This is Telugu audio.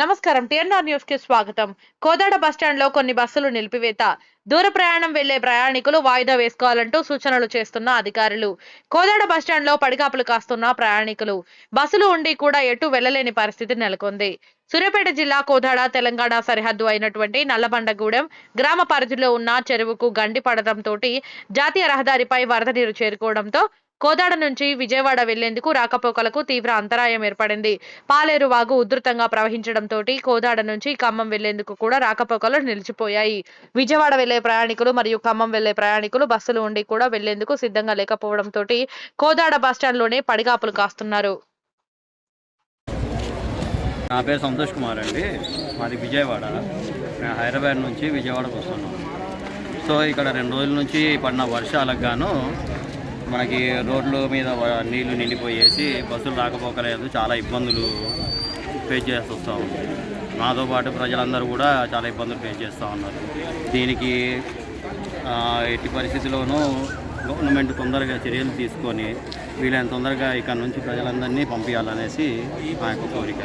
నమస్కారం. టీఎన్ఆర్ న్యూస్కి స్వాగతం. కోదాడ బస్టాండ్లో కొన్ని బస్సులు నిలిపివేత. దూర ప్రయాణం వెళ్ళే ప్రయాణికులు వాయిదా వేసుకోవాలంటూ సూచనలు చేస్తున్న అధికారులు. కోదాడ బస్టాండ్లో పడిగాపులు కాస్తున్న ప్రయాణికులు. బస్సులు ఉండి కూడా ఎటు వెళ్ళలేని పరిస్థితి నెలకొంది. సూర్యాపేట జిల్లా కోదాడ తెలంగాణ సరిహద్దు అయినటువంటి నల్లబండగూడెం గ్రామ పరిధిలో ఉన్న చెరువుకు గండి పడటంతో జాతీయ రహదారిపై వరద నీరు చేరుకోవడంతో కోదాడ నుంచి విజయవాడ వెళ్ళేందుకు రాకపోకలకు తీవ్ర అంతరాయం ఏర్పడింది. పాలేరు వాగు ఉధృతంగా ప్రవహించడంతో కోదాడ నుంచి ఖమ్మం వెళ్ళేందుకు కూడా రాకపోకలు నిలిచిపోయాయి. విజయవాడ వెళ్ళే ప్రయాణికులు మరియు ఖమ్మం వెళ్ళే ప్రయాణికులు బస్సులు ఉండి కూడా వెళ్ళేందుకు సిద్ధంగా లేకపోవడంతో కోదాడ బస్టాండ్లోనే పడిగాపులు కాస్తున్నారు. నా పేరు సంతోష్ కుమార్ అండి. మాది విజయవాడ. నేను హైదరాబాద్ నుంచి విజయవాడకు వస్తున్నాను సో ఇక్కడ రెండు రోజుల నుంచి పడిన వర్షాలకు గాను మనకి రోడ్ల మీద నీళ్ళు నిండిపోయేసి బస్సులు రాకపోకలేదు. చాలా ఇబ్బందులు ఫేస్ చేసి వస్తూ ఉంది. నాతో పాటు ప్రజలందరూ కూడా చాలా ఇబ్బందులు ఫేస్ చేస్తూ ఉన్నారు. దీనికి ఎట్టి పరిస్థితిలోనూ గవర్నమెంట్ తొందరగా చర్యలు తీసుకొని వీలైన తొందరగా ఇక్కడ నుంచి ప్రజలందరినీ పంపించాలనేసి మా యొక్క కోరిక.